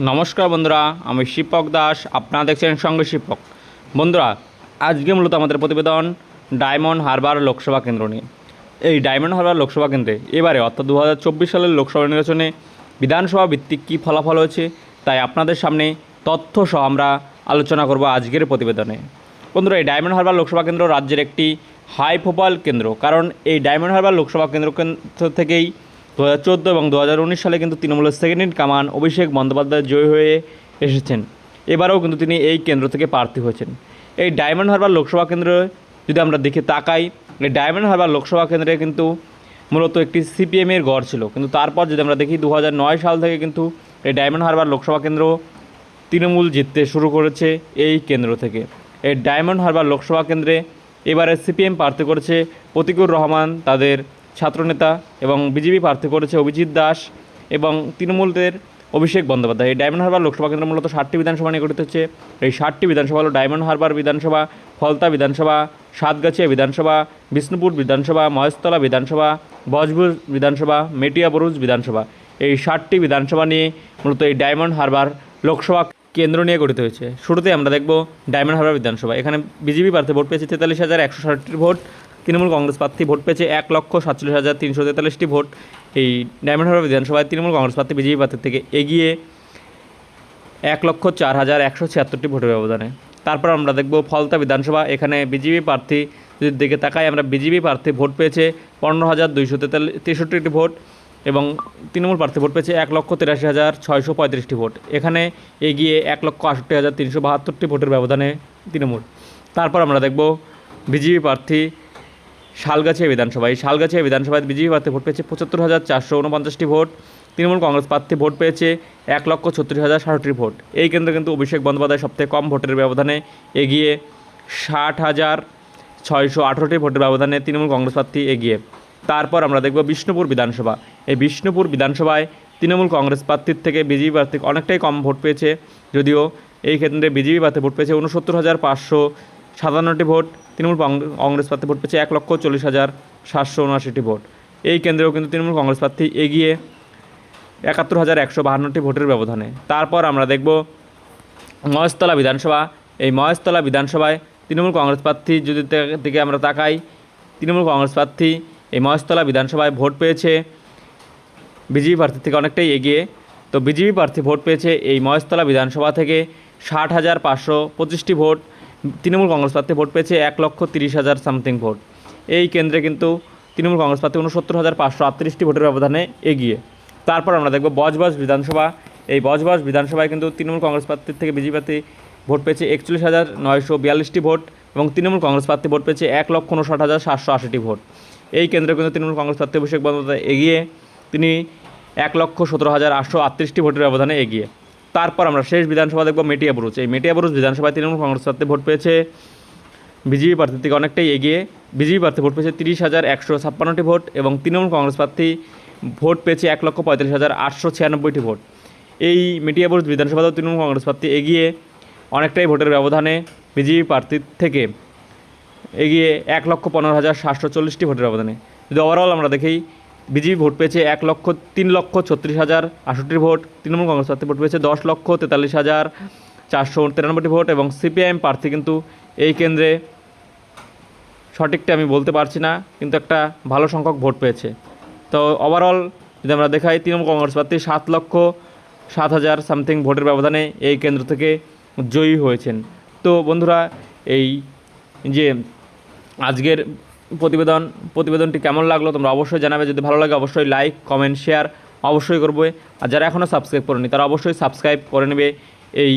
নমস্কার বন্ধুরা, আমি শিপক দাস, আপনারা দেখছেন সঙ্গে শিপক। বন্ধুরা, আজকে মূলত আমাদের প্রতিবেদন ডায়মন্ড হারবার লোকসভা কেন্দ্র নিয়ে। এই ডায়মন্ড হারবার লোকসভা কেন্দ্রে এবারে অর্থাৎ দু হাজার চব্বিশ সালের লোকসভা নির্বাচনে বিধানসভা ভিত্তিক কী ফলাফল হয়েছে, তাই আপনাদের সামনে তথ্য সহ আমরা আলোচনা করব আজকের প্রতিবেদনে। বন্ধুরা, এই ডায়মন্ড হারবার লোকসভা কেন্দ্র রাজ্যের একটি হাই প্রোফাইল কেন্দ্র। কারণ এই ডায়মন্ড হারবার লোকসভা কেন্দ্র কেন্দ্র থেকেই দু হাজার চোদ্দ এবং দু হাজার উনিশ সালে কিন্তু তৃণমূলের সেকেন্ড ইন কামান অভিষেক বন্দ্যোপাধ্যায় জয়ী হয়ে এসেছেন। এবারেও কিন্তু তিনি এই কেন্দ্র থেকে প্রার্থী হয়েছেন। এই ডায়মন্ড হারবার লোকসভা কেন্দ্রে যদি আমরা দেখে তাকাই, এই ডায়মন্ড হারবার লোকসভা কেন্দ্রে কিন্তু মূলত একটি সিপিএমের গড় ছিল। কিন্তু তারপর যদি আমরা দেখি, দু সাল থেকে কিন্তু এই ডায়মন্ড হারবার লোকসভা কেন্দ্র তৃণমূল জিততে শুরু করেছে এই কেন্দ্র থেকে। এই ডায়মন্ড হারবার লোকসভা কেন্দ্রে এবারে সিপিএম প্রার্থী করেছে প্রতিকুর রহমান, তাদের ছাত্রনেতা এবং বিজেপি প্রার্থী করেছে অভিজিৎ দাস এবং তৃণমূলের অভিষেক বন্দ্যোপাধ্যায়। এই ডায়মন্ড হারবার লোকসভা কেন্দ্র মূলত ষাটটি বিধানসভা নিয়ে গঠিত হচ্ছে। এই ষাটটি বিধানসভা হলো ডায়মন্ড হারবার বিধানসভা, ফলতা বিধানসভা, সাতগাছিয়া বিধানসভা, বিষ্ণুপুর বিধানসভা, মহেশতলা বিধানসভা, বজবুজ বিধানসভা, মেটিয়া বরুজ বিধানসভা। এই ষাটটি বিধানসভা নিয়ে মূলত এই ডায়মন্ড হারবার লোকসভা কেন্দ্র নিয়ে গঠিত হয়েছে। শুরুতে আমরা দেখব ডায়মন্ড হারবার বিধানসভা। এখানে বিজেপি প্রার্থী ভোট পেয়েছে তেতাল্লিশ হাজার একশো ষাটটি ভোট। তৃণমূল কংগ্রেস প্রার্থী ভোট পেয়েছে এক লক্ষ সাতচল্লিশ হাজার তিনশো তেতাল্লিশটি ভোট। এই ডায়মন্ড হারবার বিধানসভায় তৃণমূল কংগ্রেস প্রার্থী বিজেপি প্রার্থীর থেকে এগিয়ে এক লক্ষ চার হাজার একশো ছিয়াত্তরটি ভোটের ব্যবধানে। তারপর আমরা দেখব ফলতা বিধানসভা। এখানে বিজেপি প্রার্থী যদি দিকে তাকাই আমরা বিজেপি প্রার্থী ভোট পেয়েছে পনেরো হাজার দুইশো তেতাল্লিশ তেষট্টিটি ভোট এবং তৃণমূল প্রার্থী ভোট পেয়েছে এক লক্ষ তিরাশি হাজার ছয়শো পঁয়ত্রিশটি ভোট। এখানে এগিয়ে এক লক্ষ আষট্টি হাজার তিনশো বাহাত্তরটি ভোটের ব্যবধানে তৃণমূল। তারপর আমরা দেখব বিজেপি প্রার্থী শালগাছিয়া বিধানসভায়। শালগাছিয়া বিধানসভায় বিজেপি প্রার্থী ভোট পেয়েছে পঁচাত্তর হাজার চারশো উনপঞ্চাশটি ভোট। তৃণমূল কংগ্রেস প্রার্থী ভোট পেয়েছে এক লক্ষ ছত্রিশ হাজার ষাটটি ভোট। এই কেন্দ্রে কিন্তু অভিষেক বন্দ্যোপাধ্যায় সবথেকে কম ভোটের ব্যবধানে এগিয়ে ষাট হাজার ছয়শো আঠেরোটি ভোটের ব্যবধানে তৃণমূল কংগ্রেস প্রার্থী এগিয়ে। তারপর আমরা দেখব বিষ্ণুপুর বিধানসভা। এই বিষ্ণুপুর বিধানসভায় তৃণমূল কংগ্রেস প্রার্থীর থেকে বিজেপি প্রার্থী অনেকটাই কম ভোট পেয়েছে, যদিও এই ক্ষেত্রে বিজেপি প্রার্থী ভোট পেয়েছে উনসত্তর হাজার পাঁচশো সাতান্নটি ভোট, তৃণমূল কংগ্রেস প্রার্থী ভোট পেয়েছে এক লক্ষ চল্লিশ হাজার সাতশো উনআশিটি ভোট। এই কেন্দ্রেও কিন্তু তৃণমূল কংগ্রেস প্রার্থী এগিয়ে একাত্তর হাজার একশো বাহান্নটি ভোটের ব্যবধানে। তারপর আমরা দেখব মহেশতলা বিধানসভা। এই মহেশতলা বিধানসভায় তৃণমূল কংগ্রেস প্রার্থী যদি দিকে আমরা তাকাই, তৃণমূল কংগ্রেস প্রার্থী এই মহেশতলা বিধানসভায় ভোট পেয়েছে। বিজেপি প্রার্থীর থেকে অনেকটাই এগিয়ে। তো বিজেপি প্রার্থী ভোট পেয়েছে এই মহেশতলা বিধানসভা থেকে ষাট হাজার পাঁচশো পঁচিশটি ভোট। তৃণমূল কংগ্রেস প্রার্থী ভোট পেয়েছে এক লক্ষ তিরিশ হাজার সামথিং ভোট। এই কেন্দ্রে কিন্তু তৃণমূল কংগ্রেস প্রার্থী উনসত্তর হাজার পাঁচশো আটত্রিশটি ভোটের ব্যবধানে এগিয়ে। তারপর আমরা দেখব বজবজ বিধানসভা। এই বজবজ বিধানসভায় কিন্তু তৃণমূল কংগ্রেস প্রার্থীর থেকে বিজেপি প্রার্থী ভোট পেয়েছে একচল্লিশ হাজার নয়শো বিয়াল্লিশটি ভোট এবং তৃণমূল কংগ্রেস প্রার্থী ভোট পেয়েছে এক লক্ষ উনষাট হাজার সাতশো আশিটি ভোট। এই কেন্দ্রে কিন্তু তৃণমূল কংগ্রেস প্রার্থী অভিষেক বন্দ্যোপাধ্যায় এগিয়ে। তিনি এক লক্ষ সতেরো হাজার আটশো আটত্রিশটি ভোটের ব্যবধানে এগিয়ে। তারপর আমরা শেষ বিধানসভা দেখব মেটিয়া বুরুজ। এই মেটিয়া বুরুজ বিধানসভায় তৃণমূল কংগ্রেস প্রার্থী ভোট পেয়েছে বিজেপি প্রার্থীর থেকে অনেকটাই এগিয়ে। বিজেপি প্রার্থী ভোট পেয়েছে তিরিশ হাজার একশো ছাপ্পান্নটি ভোট এবং তৃণমূল কংগ্রেস প্রার্থী ভোট পেয়েছে এক লক্ষ পঁয়তাল্লিশ হাজার আটশো ছিয়ানব্বইটি ভোট। এই মেটিয়াবুরুজ বিধানসভাতেও তৃণমূল কংগ্রেস প্রার্থী এগিয়ে অনেকটাই ভোটের ব্যবধানে বিজেপি প্রার্থীর থেকে এগিয়ে এক লক্ষ পনেরো হাজার সাতশো চল্লিশটি ভোটের ব্যবধানে। যদি ওভারঅল আমরা দেখি বিজেপি ভোট পেয়েছে এক লক্ষ, তিন লক্ষ ছত্রিশ হাজার আষট্টি ভোট, তৃণমূল কংগ্রেস প্রার্থী ভোট পেয়েছে দশ লক্ষ তেতাল্লিশ হাজার চারশো তিরানব্বইটি ভোট এবং সিপিআইএম প্রার্থী কিন্তু এই কেন্দ্রে সঠিকটা আমি বলতে পারছি না, কিন্তু একটা ভালো সংখ্যক ভোট পেয়েছে। তো ওভারঅল যদি আমরা দেখাই, তৃণমূল কংগ্রেস প্রার্থী সাত লক্ষ সাত হাজার সামথিং ভোটের ব্যবধানে এই কেন্দ্র থেকে জয়ী হয়েছেন। তো বন্ধুরা, এই যে আজকের প্রতিবেদন, প্রতিবেদনটি কেমন লাগল তোমরা অবশ্যই জানাবে। যদি ভালো লাগে অবশ্যই লাইক কমেন্ট শেয়ার অবশ্যই করবে। আর যারা এখনও সাবস্ক্রাইব করেনি, তারা অবশ্যই সাবস্ক্রাইব করে নেবে এই